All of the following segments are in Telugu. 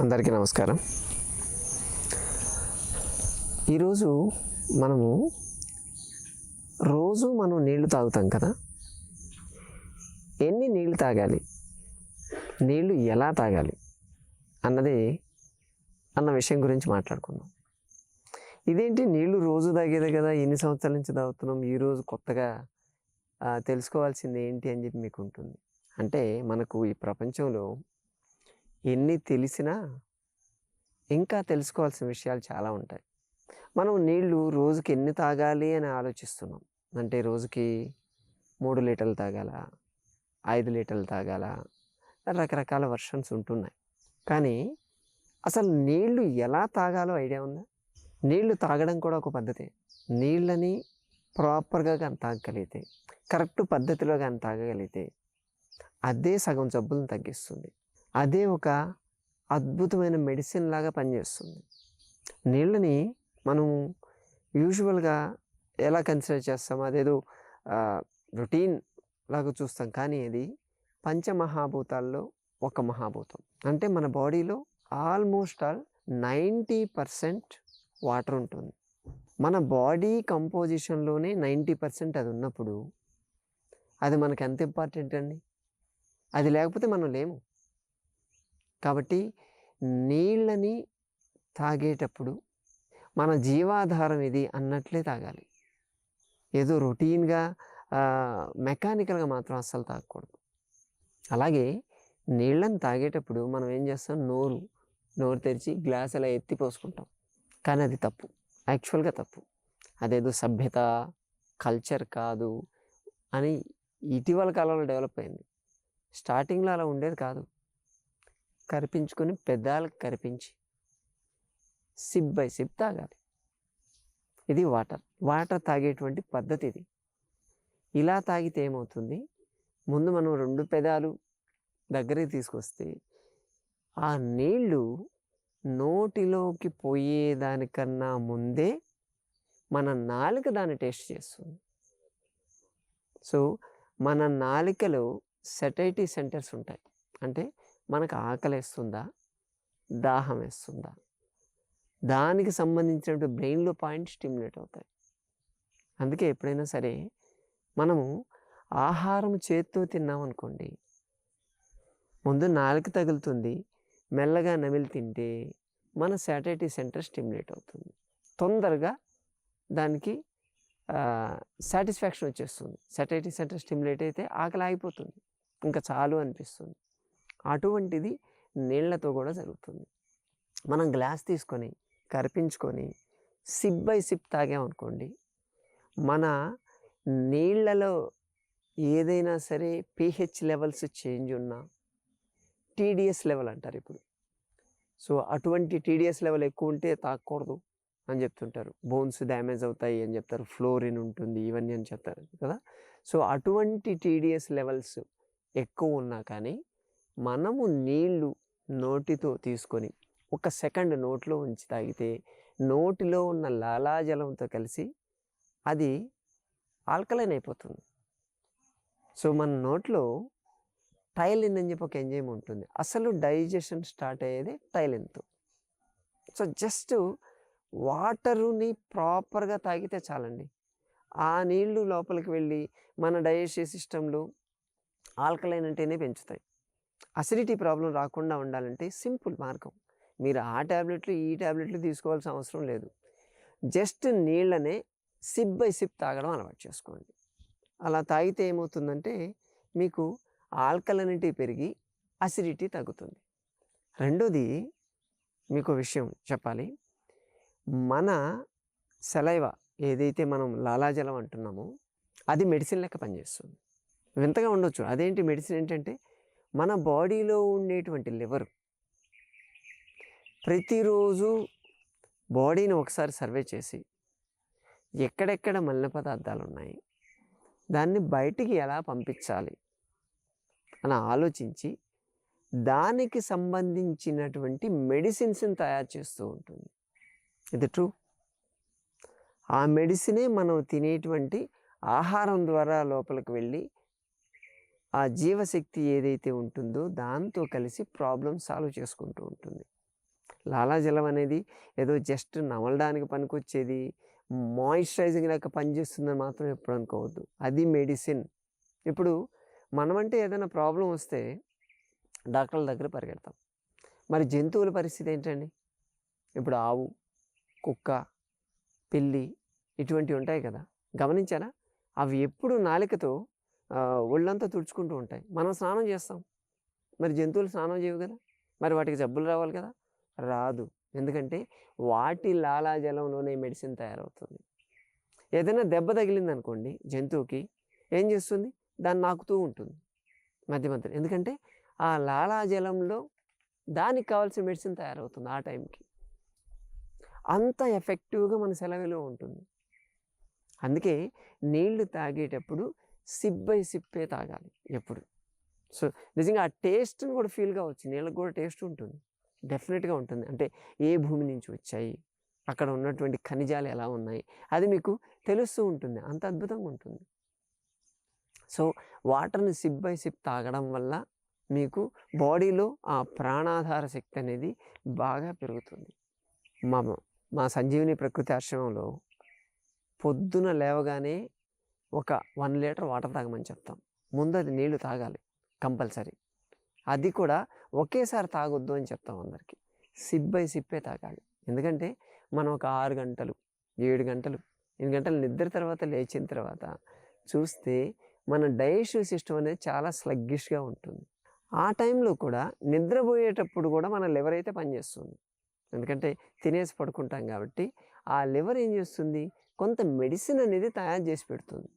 అందరికీ నమస్కారం. ఈరోజు మనము రోజు మనం నీళ్ళు తాగుతాం కదా? ఎన్ని నీళ్ళు తాగాలి? నీళ్ళు ఎలా తాగాలి? అన్నది అన్న విషయం గురించి మాట్లాడుకుందాం. ఇదేంటి నీళ్ళు రోజు తాగేదే కదా? ఎన్ని సంవత్సరాల నుంచి తాగుతున్నాం? ఈరోజు కొత్తగా తెలుసుకోవాల్సింది ఏంటి అని చెప్పి మీకు ఉంటుంది. అంటే మనకు ఈ ప్రపంచంలో ఎన్ని తెలిసినా ఇంకా తెలుసుకోవాల్సిన విషయాలు చాలా ఉంటాయి. మనం నీళ్ళు రోజుకి ఎన్ని తాగాలి అని ఆలోచిస్తున్నాం. అంటే రోజుకి మూడు లీటర్లు తాగాల? ఐదు లీటర్లు తాగాల? రకరకాల వర్షన్స్ ఉంటున్నాయి. కానీ అసలు నీళ్ళు ఎలా తాగాలో ఐడియా ఉందా? నీళ్ళు తాగడం కూడా ఒక పద్ధతే. నీళ్ళని ప్రాపర్గా కానీ తాగగలిగితే కరెక్ట్ పద్ధతిలో కానీ తాగగలిగితే అదే సగం జబ్బులను తగ్గిస్తుంది. అదే ఒక అద్భుతమైన మెడిసిన్ లాగా పనిచేస్తుంది. నీళ్ళని మనం యూజువల్గా ఎలా కన్సిడర్ చేస్తాం? అదేదో రొటీన్ లాగా చూస్తాం. కానీ అది పంచమహాభూతాల్లో ఒక మహాభూతం. అంటే మన బాడీలో almost all ninety percent water ఉంటుంది. మన బాడీ కంపోజిషన్లోనే నైంటీ పర్సెంట్ అది ఉన్నప్పుడు అది మనకు ఎంత ఇంపార్టెంట్ అండి? అది లేకపోతే మనం లేము. కాబట్టి నీళ్ళని తాగేటప్పుడు మన జీవాధారం ఇది అన్నట్లే తాగాలి. ఏదో రొటీన్గా మెకానికల్గా మాత్రం అస్సలు తాగకూడదు. అలాగే నీళ్ళని తాగేటప్పుడు మనం ఏం చేస్తాం? నోరు నోరు తెరిచి గ్లాస్ అలా ఎత్తి పోసుకుంటాం. కానీ అది తప్పు. యాక్చువల్గా తప్పు. అదేదో సభ్యత కల్చర్ కాదు అని ఇటీవల కాలంలో డెవలప్ అయింది. స్టార్టింగ్లో అలా ఉండేది కాదు. కరిపించుకొని పెదాలకు కరిపించి సిప్ బై సిప్ తాగాలి. ఇది వాటర్. వాటర్ తాగేటువంటి పద్ధతి ఇది. ఇలా తాగితే ఏమవుతుంది? ముందు మనం రెండు పెదాలు దగ్గరికి తీసుకొస్తే ఆ నీళ్ళు నోటిలోకి పోయేదానికన్నా ముందే మన నాలుక దాన్ని టేస్ట్ చేస్తుంది. సో మన నాలికలో సెటైటీ సెంటర్స్ ఉంటాయి. అంటే మనకు ఆకలి వేస్తుందా దాహం వేస్తుందా దానికి సంబంధించినటువంటి బ్రెయిన్లో పాయింట్ స్టిమ్యులేట్ అవుతాయి. అందుకే ఎప్పుడైనా సరే మనము ఆహారం చేత్తో తిన్నామనుకోండి ముందు నాలుక తగులుతుంది మెల్లగా నమిలి తింటే మన శాటైటీ సెంటర్ స్టిమ్యులేట్ అవుతుంది. తొందరగా దానికి సాటిస్ఫాక్షన్ వచ్చేస్తుంది. సాటైటీ సెంటర్ స్టిమ్యులేట్ అయితే ఆకలి ఆగిపోతుంది. ఇంకా చాలు అనిపిస్తుంది. అటువంటిది నీళ్ళతో కూడా జరుగుతుంది. మనం గ్లాస్ తీసుకొని కరిపించుకొని సిప్ బై సిప్ తాగామనుకోండి మన నీళ్ళలో ఏదైనా సరే పిహెచ్ లెవెల్స్ చేంజ్ ఉన్నా టీడీఎస్ లెవెల్ అంటారు ఇప్పుడు. సో అటువంటి టీడీఎస్ లెవెల్ ఎక్కువ ఉంటే తాగకూడదు అని చెప్తుంటారు. బోన్స్ డ్యామేజ్ అవుతాయి అని చెప్తారు ఫ్లోరిన్ ఉంటుంది ఇవన్నీ అని చెప్తారు కదా. సో అటువంటి టీడీఎస్ లెవెల్స్ ఎక్కువ ఉన్నా కానీ మనము నీళ్ళు నోటితో తీసుకొని ఒక సెకండ్ నోట్లో ఉంచి తాగితే నోటిలో ఉన్న లాలాజలంతో కలిసి అది ఆల్కలైన్ అయిపోతుంది. సో మన నోట్లో టైలిన్ అని చెప్పి ఒక ఎంజైమ్ ఉంటుంది. అసలు డైజెషన్ స్టార్ట్ అయ్యేది టైలిన్తో. సో జస్ట్ వాటరుని ప్రాపర్గా తాగితే చాలండి. ఆ నీళ్ళు లోపలికి వెళ్ళి మన డైజెషన్ సిస్టంలో ఆల్కలైన్ అంటేనే పెంచుతాయి. అసిడిటీ ప్రాబ్లం రాకుండా ఉండాలంటే సింపుల్ మార్గం. మీరు ఆ ట్యాబ్లెట్లు ఈ ట్యాబ్లెట్లు తీసుకోవాల్సిన అవసరం లేదు. జస్ట్ నీళ్ళనే సిప్ బై సిప్ తాగడం అలవాటు చేసుకోండి. అలా తాగితే ఏమవుతుందంటే మీకు ఆల్కలనిటీ పెరిగి అసిడిటీ తగ్గుతుంది. రెండోది మీకు విషయం చెప్పాలి. మన సెలైవ ఏదైతే మనం లాలాజలం అంటున్నామో అది మెడిసిన్ లెక్క పనిచేస్తుంది. వింతగా ఉండొచ్చు. అదేంటి మెడిసిన్ ఏంటంటే మన బాడీలో ఉండేటువంటి లివర్ ప్రతిరోజు బాడీని ఒకసారి సర్వే చేసి ఎక్కడెక్కడ మలిన పదార్థాలు ఉన్నాయి దాన్ని బయటికి ఎలా పంపించాలి అని ఆలోచించి దానికి సంబంధించినటువంటి మెడిసిన్స్ని తయారు చేస్తూ ఉంటుంది. ఇది ట్రూ. ఆ మెడిసినే మనం తినేటువంటి ఆహారం ద్వారా లోపలికి వెళ్ళి ఆ జీవశక్తి ఏదైతే ఉంటుందో దాంతో కలిసి ప్రాబ్లం సాల్వ్ చేసుకుంటూ ఉంటుంది. లాలాజలం అనేది ఏదో జస్ట్ నమలడానికి పనికొచ్చేది మాయిశ్చరైజింగ్ లెక్క పనిచేస్తుందని మాత్రం ఎప్పుడు అనుకోవద్దు. అది మెడిసిన్. ఇప్పుడు మనమంటే ఏదైనా ప్రాబ్లం వస్తే డాక్టర్ల దగ్గర పరిగెడతాం. మరి జంతువుల పరిస్థితి ఏంటండి? ఇప్పుడు ఆవు కుక్క పిల్లి ఇటువంటివి ఉంటాయి కదా. గమనించారా? అవి ఎప్పుడు నాలికతో ఒళ్ళంతా తుడుచుకుంటూ ఉంటాయి. మనం స్నానం చేస్తాం. మరి జంతువులు స్నానం చేయవు కదా మరి వాటికి జబ్బులు రావాలి కదా? రాదు. ఎందుకంటే వాటి లాలాజలంలోనే మెడిసిన్ తయారవుతుంది. ఏదైనా దెబ్బ తగిలింది అనుకోండి జంతువుకి ఏం చేస్తుంది? దాన్ని నాకుతూ ఉంటుంది. మధ్య మధ్య ఎందుకంటే ఆ లాలాజలంలో దానికి కావాల్సిన మెడిసిన్ తయారవుతుంది ఆ టైంకి. అంత ఎఫెక్టివ్గా మన సెలవులో ఉంటుంది. అందుకే నీళ్ళు తాగేటప్పుడు సిప్ బై సిప్పే తాగాలి ఎప్పుడు. సో నిజంగా ఆ టేస్ట్ని కూడా ఫీల్గా వచ్చింది నీళ్ళకి కూడా టేస్ట్ ఉంటుంది. డెఫినెట్గా ఉంటుంది. అంటే ఏ భూమి నుంచి వచ్చాయి? అక్కడ ఉన్నటువంటి ఖనిజాలు ఎలా ఉన్నాయి? అది మీకు తెలుస్తూ ఉంటుంది. అంత అద్భుతంగా ఉంటుంది. సో వాటర్ని సిప్ బై సిప్ తాగడం వల్ల మీకు బాడీలో ఆ ప్రాణాధార శక్తి అనేది బాగా పెరుగుతుంది. మా మా సంజీవిని ప్రకృతి ఆశ్రమంలో పొద్దున లేవగానే ఒక వన్ లీటర్ వాటర్ తాగమని చెప్తాం. ముందు అది నీళ్ళు తాగాలి కంపల్సరీ. అది కూడా ఒకేసారి తాగొద్దు అని చెప్తాం అందరికీ. సిప్ బై సిప్పే తాగాలి. ఎందుకంటే మనం ఒక ఆరు గంటలు ఏడు గంటలు ఎనిమిది గంటలు నిద్ర తర్వాత లేచిన తర్వాత చూస్తే మన డైజెస్టివ్ సిస్టమ్ అనేది చాలా స్లగ్గిష్గా ఉంటుంది. ఆ టైంలో కూడా నిద్రపోయేటప్పుడు కూడా మన లివర్ అయితే పనిచేస్తుంది ఎందుకంటే తినేసి పడుకుంటాం కాబట్టి ఆ లివర్ ఏం చేస్తుంది? కొంత మెడిసిన్ అనేది తయారు చేసి పెడుతుంది.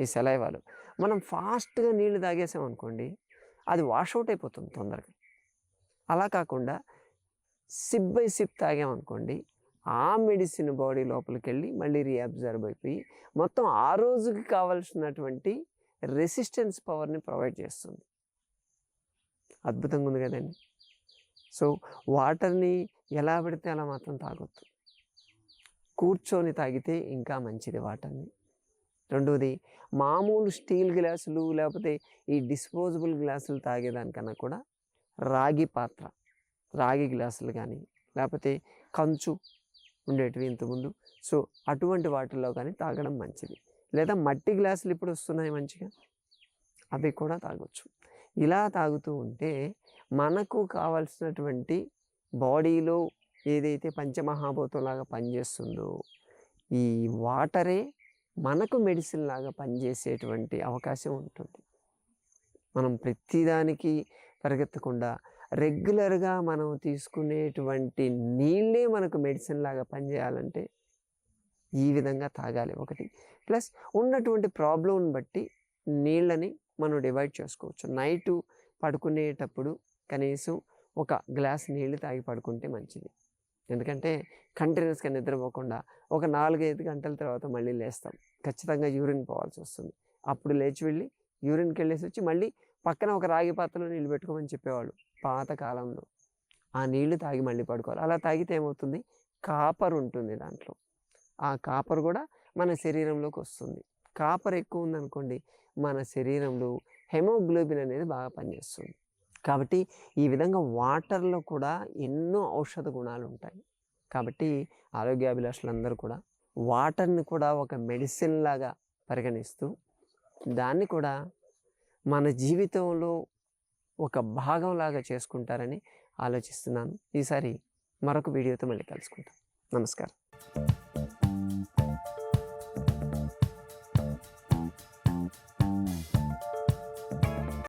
ఈ సెలైవాలు. మనం ఫాస్ట్గా నీళ్ళు తాగేసాం అనుకోండి అది వాషౌట్ అయిపోతుంది తొందరగా. అలా కాకుండా సిప్ బై సిప్ తాగామనుకోండి ఆ మెడిసిన్ బాడీ లోపలికి వెళ్ళి మళ్ళీ రీఅబ్జర్వ్ అయిపోయి మొత్తం ఆ రోజుకి కావాల్సినటువంటి రెసిస్టెన్స్ పవర్ని ప్రొవైడ్ చేస్తుంది. అద్భుతంగా ఉంది కదండి. సో వాటర్ని ఎలా పెడితే అలా మాత్రం తాగొద్దు. కూర్చొని తాగితే ఇంకా మంచిది వాటర్ని. రెండవది మామూలు స్టీల్ గ్లాసులు లేకపోతే ఈ డిస్పోజబుల్ గ్లాసులు తాగేదానికన్నా కూడా రాగి పాత్ర రాగి గ్లాసులు కానీ లేకపోతే కంచు ఉండేటివి ఇంతకుముందు. సో అటువంటి వాటిల్లో కానీ తాగడం మంచిది. లేదా మట్టి గ్లాసులు ఇప్పుడు వస్తున్నాయి మంచిగా అవి కూడా తాగొచ్చు. ఇలా తాగుతూ ఉంటే మనకు కావాల్సినటువంటి బాడీలో ఏదైతే పంచమహాభూతంలాగా పనిచేస్తుందో ఈ వాటరే మనకు మెడిసిన్ లాగా పనిచేసేటువంటి అవకాశం ఉంటుంది. మనం ప్రతిదానికి పరిగెత్తకుండా రెగ్యులర్గా మనం తీసుకునేటువంటి నీళ్ళే మనకు మెడిసిన్ లాగా పనిచేయాలంటే ఈ విధంగా తాగాలి ఒకటి. ప్లస్ ఉన్నటువంటి ప్రాబ్లంని బట్టి నీళ్ళని మనం డివైడ్ చేసుకోవచ్చు. నైటు పడుకునేటప్పుడు కనీసం ఒక గ్లాస్ నీళ్ళు తాగి పడుకుంటే మంచిది. ఎందుకంటే కంటిన్యూస్గా నిద్రపోకుండా ఒక నాలుగైదు గంటల తర్వాత మళ్ళీ లేస్తాం. ఖచ్చితంగా యూరిన్ పోవాల్సి వస్తుంది. అప్పుడు లేచి వెళ్ళి యూరిన్కి వెళ్ళేసి వచ్చి మళ్ళీ పక్కన ఒక రాగి పాత్రలో నీళ్ళు పెట్టుకోమని చెప్పేవాళ్ళు పాత కాలంలో. ఆ నీళ్ళు తాగి మళ్ళీ పడుకోవాలి. అలా తాగితే ఏమవుతుంది? కాపర్ ఉంటుంది దాంట్లో. ఆ కాపర్ కూడా మన శరీరంలోకి వస్తుంది. కాపర్ ఎక్కువ ఉందనుకోండి మన శరీరంలో హెమోగ్లోబిన్ అనేది బాగా పనిచేస్తుంది. కాబట్టి ఈ విధంగా వాటర్లో కూడా ఎన్నో ఔషధ గుణాలు ఉంటాయి కాబట్టి ఆరోగ్యాభిలాషులందరూ కూడా వాటర్ని కూడా ఒక మెడిసిన్ లాగా పరిగణిస్తూ దాన్ని కూడా మన జీవితంలో ఒక భాగంలాగా చేసుకుంటారని ఆలోచిస్తున్నాను. ఈసారి మరొక వీడియోతో మళ్ళీ కలుసుకుంటాం నమస్కారం.